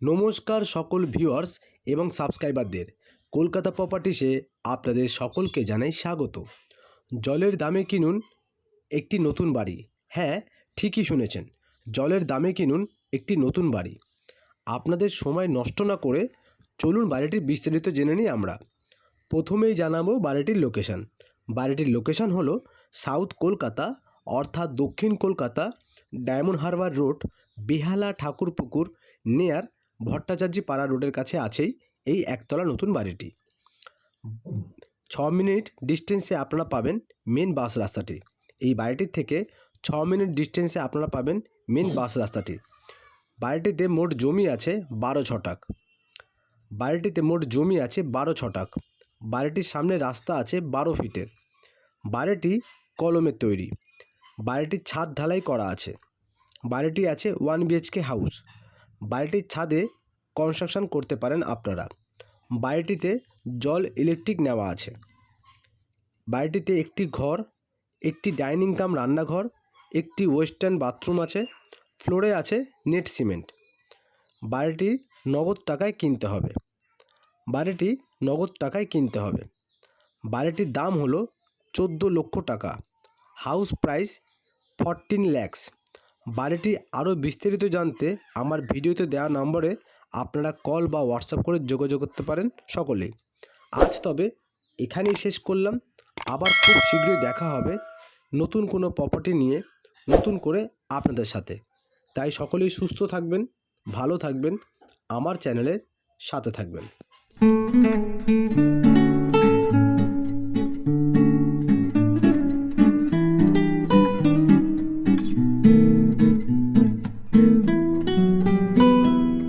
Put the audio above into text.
নমস্কার সকল ভিউয়ার্স এবং সাবস্ক্রাইবারদের। কলকাতা প্রপার্টিসে আপনাদের সকলকে জানাই স্বাগত। জলের দামে কিনুন একটি নতুন বাড়ি। হ্যাঁ ঠিকই শুনেছেন, জলের দামে কিনুন একটি নতুন বাড়ি। আপনাদের সময় নষ্ট না করে চলুন বাড়িটির বিস্তারিত জেনে নিই আমরা। প্রথমেই জানাব বাড়িটির লোকেশন বাড়িটির লোকেশন হলো সাউথ কলকাতা, অর্থাৎ দক্ষিণ Kolkata diamond harbour road Behala Thakurpukur near Bhattacharya পাড়া রোডের কাছে আছেই এই একতলা নতুন বাড়িটি। ছ মিনিট ডিস্টেন্সে আপনারা পাবেন মেন বাস রাস্তাটি। এই বাড়িটির থেকে ছ মিনিট ডিস্টেন্সে আপনারা পাবেন মেন বাস রাস্তাটি। বাড়িটিতে মোট জমি আছে বারো ছটাক। বাড়িটিতে মোট জমি আছে বারো ছটাক। বাড়িটির সামনে রাস্তা আছে বারো ফিটের। বাড়িটি কলমের তৈরি। বাড়িটির ছাদ ঢালাই করা আছে। বাড়িটি আছে ওয়ান বিএইচকে হাউস। বাড়িটির ছাদে কনস্ট্রাকশন করতে পারেন আপনারা। বাড়িটিতে জল ইলেকট্রিক নেওয়া আছে। বাড়িটিতে একটি ঘর, একটি ডাইনিং কাম রান্নাঘর, একটি ওয়েস্টার্ন বাথরুম আছে ফ্লোরে আছে নেট সিমেন্ট বাড়িটি নগদ টাকায় কিনতে হবে। বাড়িটি নগদ টাকায় কিনতে হবে। বাড়িটির দাম হলো চোদ্দ লক্ষ টাকা। হাউস প্রাইস ফরটিন ল্যাক্স বাড়িটি আরও বিস্তারিত জানতে আমার ভিডিওতে দেওয়া নম্বরে আপনারা কল বা হোয়াটসঅ্যাপ করে যোগাযোগ করতে পারেন সকলেই। আজ তবে এখানেই শেষ করলাম। আবার খুব শীঘ্রই দেখা হবে নতুন কোনো প্রপার্টি নিয়ে নতুন করে আপনাদের সাথে। তাই সকলেই সুস্থ থাকবেন, ভালো থাকবেন, আমার চ্যানেলের সাথে থাকবেন।